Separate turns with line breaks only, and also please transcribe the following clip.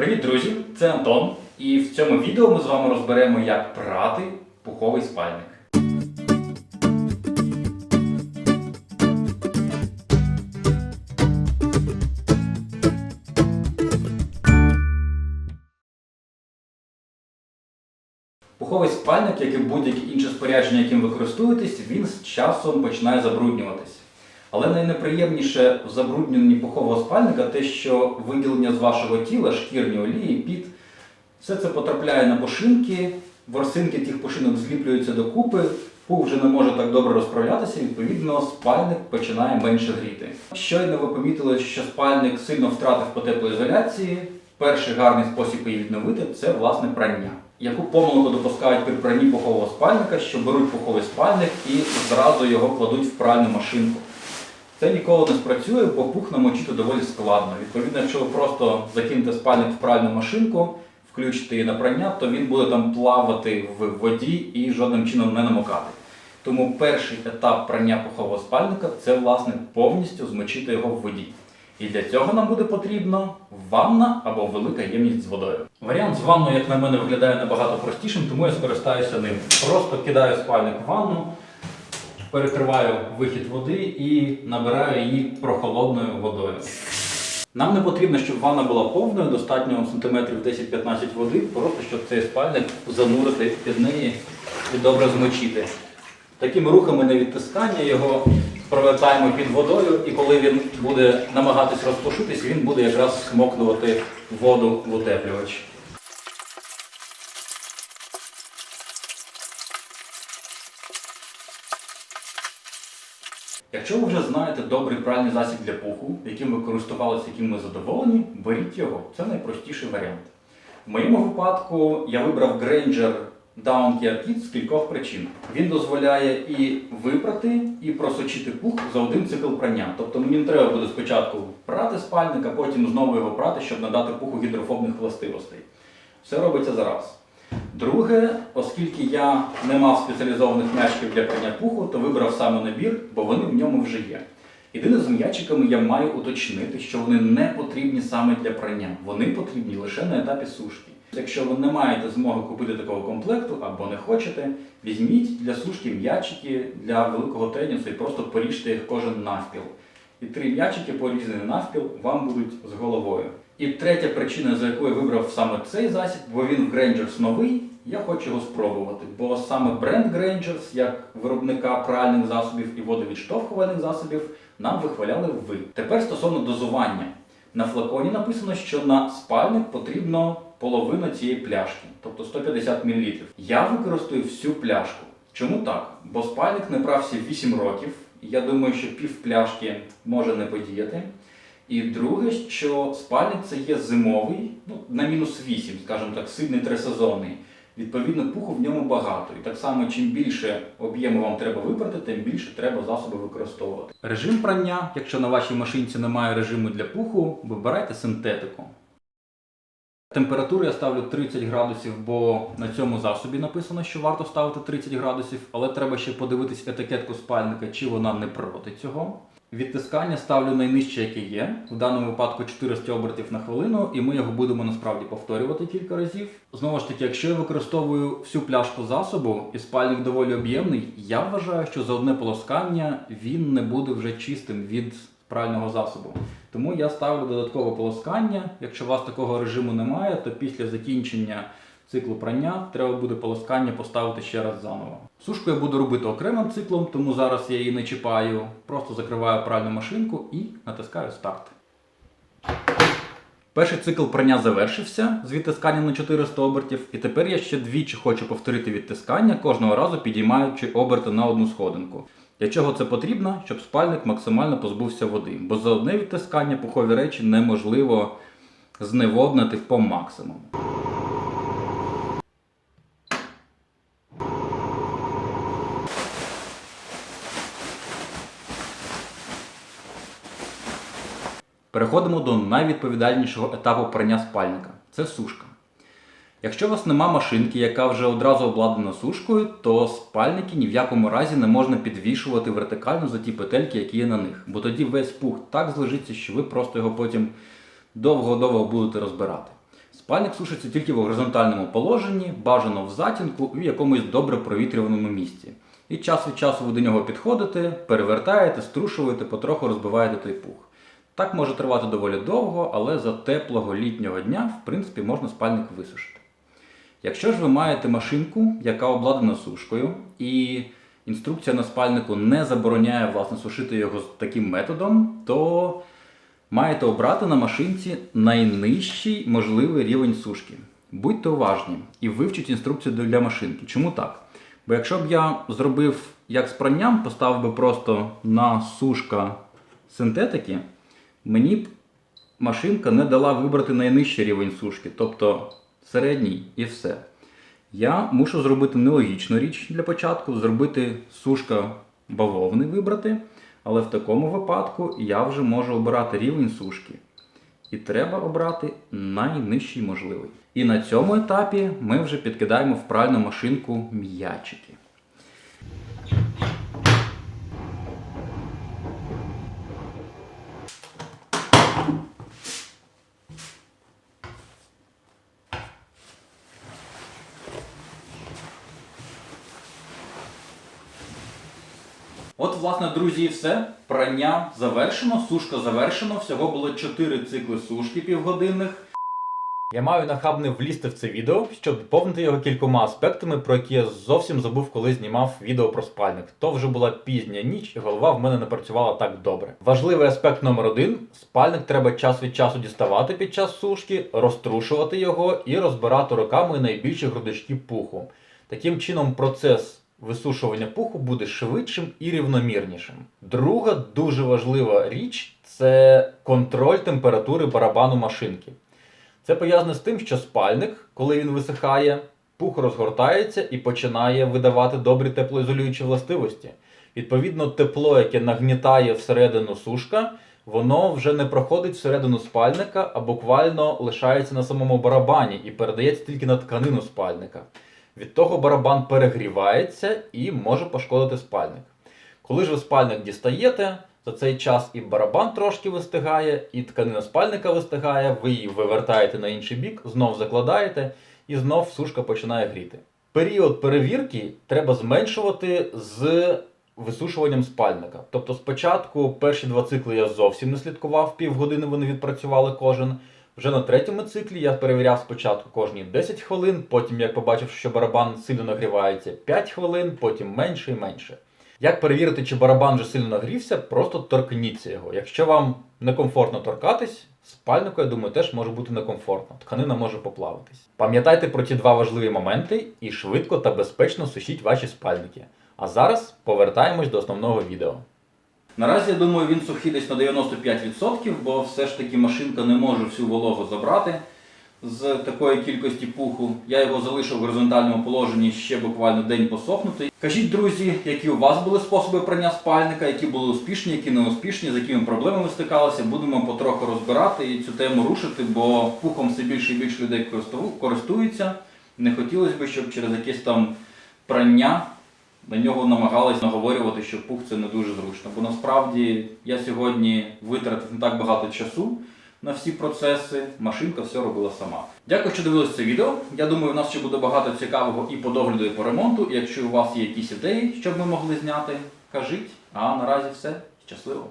Привіт, друзі! Це Антон. І в цьому відео ми з вами розберемо, як прати пуховий спальник. Пуховий спальник, як і будь-яке інше спорядження, яким ви користуєтесь, він з часом починає забруднюватись. Але найнеприємніше в забрудненні пухового спальника те, що виділення з вашого тіла, шкірні олії, піт, все це потрапляє на пошинки, ворсинки тих пошинок зліплюються докупи, пух вже не може так добре розправлятися, відповідно, спальник починає менше гріти. Щойно ви помітили, що спальник сильно втратив по теплоізоляції. Перший гарний спосіб її відновити це власне прання. Яку помилку допускають при пранні пухового спальника, що беруть пуховий спальник і зразу його кладуть в пральну машинку. Це ніколи не спрацює, бо пух намочити доволі складно. Відповідно, якщо ви просто закинете спальник в пральну машинку, включите її на прання, то він буде там плавати в воді і жодним чином не намокати. Тому перший етап прання пухового спальника це власне повністю змочити його в воді. І для цього нам буде потрібно ванна або велика ємність з водою. Варіант з ванною, як на мене, виглядає набагато простішим, тому я скористаюся ним. Просто кидаю спальник в ванну, перекриваю вихід води і набираю її прохолодною водою. Нам не потрібно, щоб ванна була повною, достатньо сантиметрів 10-15 води, просто щоб цей спальник занурити під неї і добре змочити. Такими рухами на відтискання його провертаємо під водою, і коли він буде намагатись розпушитись, він буде якраз смокнувати воду в утеплювач. Якщо ви вже знаєте добрий пральний засіб для пуху, яким ви користувалися, яким ви задоволені, беріть його. Це найпростіший варіант. В моєму випадку я вибрав Granger Down Care Kit з кількох причин. Він дозволяє і випрати, і просочити пух за один цикл прання. Тобто мені не треба буде спочатку прати спальник, а потім знову його прати, щоб надати пуху гідрофобних властивостей. Все робиться зараз. Друге, оскільки я не мав спеціалізованих м'ячків для прання пуху, то вибрав саме набір, бо вони в ньому вже є. Єдине з м'ячиками я маю уточнити, що вони не потрібні саме для прання. Вони потрібні лише на етапі сушки. Якщо ви не маєте змоги купити такого комплекту або не хочете, візьміть для сушки м'ячики для великого тенісу і просто поріжте їх кожен навпіл. І три м'ячики порізані навпіл вам будуть з головою. І третя причина, за яку я вибрав саме цей засіб, бо він в Grangers новий, я хочу його спробувати. Бо саме бренд Grangers, як виробника пральних засобів і водовідштовхувальних засобів, нам вихваляли ви. Тепер стосовно дозування. На флаконі написано, що на спальник потрібно половина цієї пляшки, тобто 150 мл. Я використаю всю пляшку. Чому так? Бо спальник не брався 8 років. Я думаю, що пів пляшки може не подіяти. І друге, що спальник це є зимовий, ну, на мінус 8, скажімо так, сильний трисезонний. Відповідно, пуху в ньому багато. І так само, чим більше об'єму вам треба випрати, тим більше треба засоби використовувати. Режим прання, якщо на вашій машинці немає режиму для пуху, вибирайте синтетику. Температуру я ставлю 30 градусів, бо на цьому засобі написано, що варто ставити 30 градусів, але треба ще подивитись етикетку спальника, чи вона не проти цього. Відтискання ставлю найнижче, яке є. В даному випадку 400 обертів на хвилину, і ми його будемо насправді повторювати кілька разів. Знову ж таки, якщо я використовую всю пляшку засобу і спальник доволі об'ємний, я вважаю, що за одне полоскання він не буде вже чистим від прального засобу. Тому я ставлю додаткове полоскання. Якщо у вас такого режиму немає, то після закінчення циклу прання треба буде полоскання поставити ще раз заново. Сушку я буду робити окремим циклом, тому зараз я її не чіпаю. Просто закриваю пральну машинку і натискаю старт. Перший цикл прання завершився з відтисканням на 400 обертів, і тепер я ще двічі хочу повторити відтискання, кожного разу підіймаючи оберти на одну сходинку. Для чого це потрібно? Щоб спальник максимально позбувся води, бо за одне відтискання пухові речі неможливо зневоднити по максимуму. Переходимо до найвідповідальнішого етапу прання спальника це сушка. Якщо у вас нема машинки, яка вже одразу обладнана сушкою, то спальники ні в якому разі не можна підвішувати вертикально за ті петельки, які є на них. Бо тоді весь пух так злежиться, що ви просто його потім довго-довго будете розбирати. Спальник сушиться тільки в горизонтальному положенні, бажано в затінку і в якомусь добре провітрюваному місці. І час від часу ви до нього підходите, перевертаєте, струшуєте, потроху розбиваєте той пух. Так може тривати доволі довго, але за теплого літнього дня, в принципі, можна спальник висушити. Якщо ж ви маєте машинку, яка обладнана сушкою, і інструкція на спальнику не забороняє власне сушити його таким методом, то маєте обрати на машинці найнижчий можливий рівень сушки. Будьте уважні і вивчіть інструкцію для машинки. Чому так? Бо якщо б я зробив як з пранням, поставив би просто на сушка синтетики, мені б машинка не дала вибрати найнижчий рівень сушки, тобто середній і все. Я мушу зробити нелогічну річ для початку, зробити сушка бавовни вибрати, але в такому випадку я вже можу обирати рівень сушки. І треба обрати найнижчий можливий. І на цьому етапі ми вже підкидаємо в пральну машинку м'ячики. От, власне, друзі, і все. Прання завершено, сушка завершено. Всього було 4 цикли сушки півгодинних. Я маю нахабне влізти в це відео, щоб доповнити його кількома аспектами, про які я зовсім забув, коли знімав відео про спальник. То вже була пізня ніч, і голова в мене не працювала так добре. Важливий аспект номер один: спальник треба час від часу діставати під час сушки, розтрушувати його і розбирати руками найбільші грудочки пуху. Таким чином, процес висушування пуху буде швидшим і рівномірнішим. Друга дуже важлива річ це контроль температури барабану машинки. Це пов'язане з тим, що спальник, коли він висихає, пух розгортається і починає видавати добрі теплоізолюючі властивості. Відповідно, тепло, яке нагнітає всередину сушка, воно вже не проходить всередину спальника, а буквально лишається на самому барабані і передається тільки на тканину спальника. Від того барабан перегрівається і може пошкодити спальник. Коли ж ви спальник дістаєте, за цей час і барабан трошки вистигає, і тканина спальника вистигає, ви її вивертаєте на інший бік, знов закладаєте, і знов сушка починає гріти. Період перевірки треба зменшувати з висушуванням спальника. Тобто спочатку перші два цикли я зовсім не слідкував, півгодини вони відпрацювали кожен. Вже на третьому циклі я перевіряв спочатку кожні 10 хвилин, потім як побачив, що барабан сильно нагрівається 5 хвилин, потім менше і менше. Як перевірити, чи барабан вже сильно нагрівся, просто торкніться його. Якщо вам некомфортно торкатись, спальнику, я думаю, теж може бути некомфортно. Тканина може поплавитись. Пам'ятайте про ті два важливі моменти і швидко та безпечно сушіть ваші спальники. А зараз повертаємось до основного відео. Наразі я думаю, він сухий десь на 95%, бо все ж таки машинка не може всю вологу забрати з такої кількості пуху. Я його залишив в горизонтальному положенні ще буквально день посохнути. Кажіть, друзі, які у вас були способи прання спальника, які були успішні, які не успішні, з якими проблемами стикалися. Будемо потроху розбирати і цю тему рушити, бо пухом все більше і більше людей користуються. Не хотілося б, щоб через якесь там прання на нього намагались наговорювати, що пух це не дуже зручно. Бо насправді я сьогодні витратив не так багато часу на всі процеси, машинка все робила сама. Дякую, що дивилися це відео. Я думаю, у нас ще буде багато цікавого і по догляду, і по ремонту. І якщо у вас є якісь ідеї, щоб ми могли зняти, кажіть. А наразі все. Щасливо!